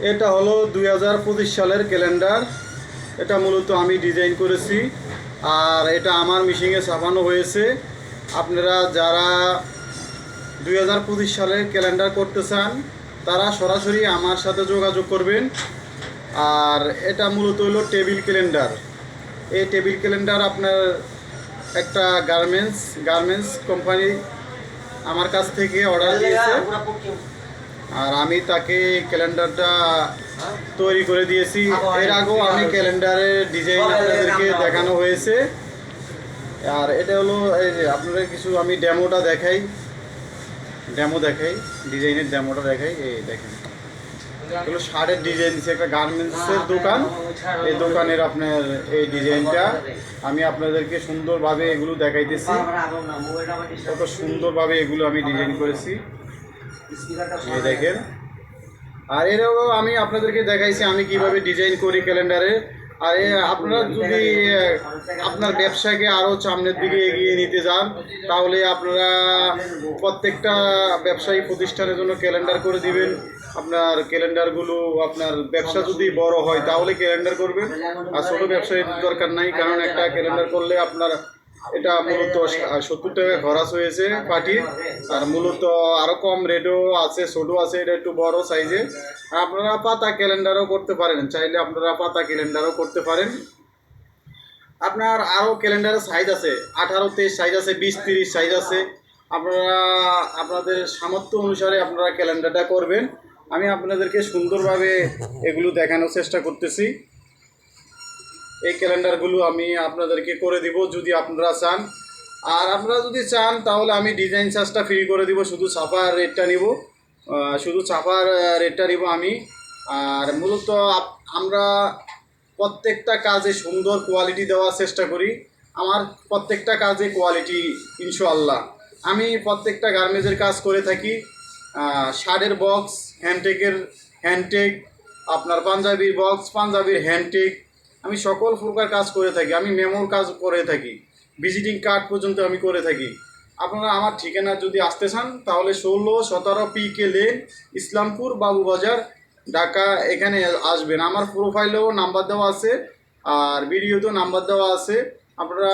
এটা হলো দুই হাজার পঁচিশ সালের ক্যালেন্ডার। এটা মূলত আমি ডিজাইন করেছি। আর এটা আমার মিশিংয়ে ছাপানো হয়েছে। আপনারা যারা দুই হাজার পঁচিশ সালের ক্যালেন্ডার করতে চান তারা সরাসরি আমার সাথে যোগাযোগ করবেন। আর এটা মূলত হলো টেবিল ক্যালেন্ডার। এই টেবিল ক্যালেন্ডার আপনার একটা গার্মেন্টস গার্মেন্টস কোম্পানি আমার কাছ থেকে অর্ডার দিয়েছে। আর আমি তাকে ক্যালেন্ডারটা তৈরি করে দিয়েছি। এর আগেও আমি ক্যালেন্ডারের ডিজাইন আপনাদেরকে দেখানো হয়েছে। আর এটা হলো এই যে আপনাদের কিছু আমি ডেমোটা দেখাই। ডেমো দেখাই ডিজাইনের ডেমোটা দেখাই। এই দেখেন। এগুলো শার্টের ডিজাইন দিচ্ছে একটা গার্মেন্টসের দোকান। এই দোকানের আপনার এই ডিজাইনটা। আমি আপনাদেরকে সুন্দরভাবে এগুলো দেখাইতেছি। কত সুন্দরভাবে এগুলো আমি ডিজাইন করেছি। দেখেন। আর এরও আমি আপনাদেরকে দেখাইছি আমি কীভাবে ডিজাইন করি ক্যালেন্ডারে আর আপনারা যদি, আপনার ব্যবসাকে আরও সামনের দিকে এগিয়ে নিতে চান, তাহলে আপনারা প্রত্যেকটা ব্যবসায়ী প্রতিষ্ঠানের জন্য ক্যালেন্ডার করে দিবেন। আপনার ক্যালেন্ডারগুলো আপনার ব্যবসা যদি বড় হয়, তাহলে ক্যালেন্ডার করবেন। আর ছোটো ব্যবসায়ীর দরকার নাই, কারণ একটা ক্যালেন্ডার করলে আপনার এটা মূলত সত্তর টাকা খরচ হয়েছে পার্টির আর মূলত আরও কম রেটও আছে ছোটো আছে, এটা একটু বড় সাইজে। আপনারা পাতা ক্যালেন্ডারও করতে পারেন, চাইলে আপনারা পাতা ক্যালেন্ডারও করতে পারেন। আপনার আরও ক্যালেন্ডারের সাইজ আছে, আঠারো, তেইশ সাইজ আছে, বিশ, তিরিশ সাইজ আছে। আপনারা, আপনাদের সামর্থ্য অনুসারে আপনারা ক্যালেন্ডারটা করবেন। আমি আপনাদেরকে সুন্দরভাবে এগুলো দেখানোর চেষ্টা করতেছি। এই ক্যালেন্ডারগুলো আমি আপনাদেরকে করে দিব যদি আপনারা চান। আর আপনারা যদি চান, তাহলে আমি ডিজাইন চার্জটা ফ্রি করে দিব, শুধু ছাপার রেটটা নিব। শুধু ছাপার রেটটা নিব আমি। আর মূলত আমরা প্রত্যেকটা কাজে সুন্দর কোয়ালিটি দেওয়ার চেষ্টা করি। আমার প্রত্যেকটা কাজে কোয়ালিটি ইনশাআল্লাহ। আমি প্রত্যেকটা গার্মেন্টসের কাজ করে থাকি। শার্টের বক্স হ্যান্ডটেকের হ্যান্ডটেক আপনার পাঞ্জাবির বক্স পাঞ্জাবির হ্যান্ডটেক আমি সকল প্রকার কাজ করে থাকি, আমি মেমোর কাজ করে থাকি ভিজিটিং কার্ড পর্যন্ত আমি করে থাকি। আপনারা আমার ঠিকানা যদি আসতে চান, তাহলে ষোলো সতেরো P K lane Islampur, Babubazar, Dhaka, এখানে আসবেন। আমার প্রোফাইলেও নাম্বার দেওয়া আছে, আর ভিডিওতেও নাম্বার দেওয়া আছে। আপনারা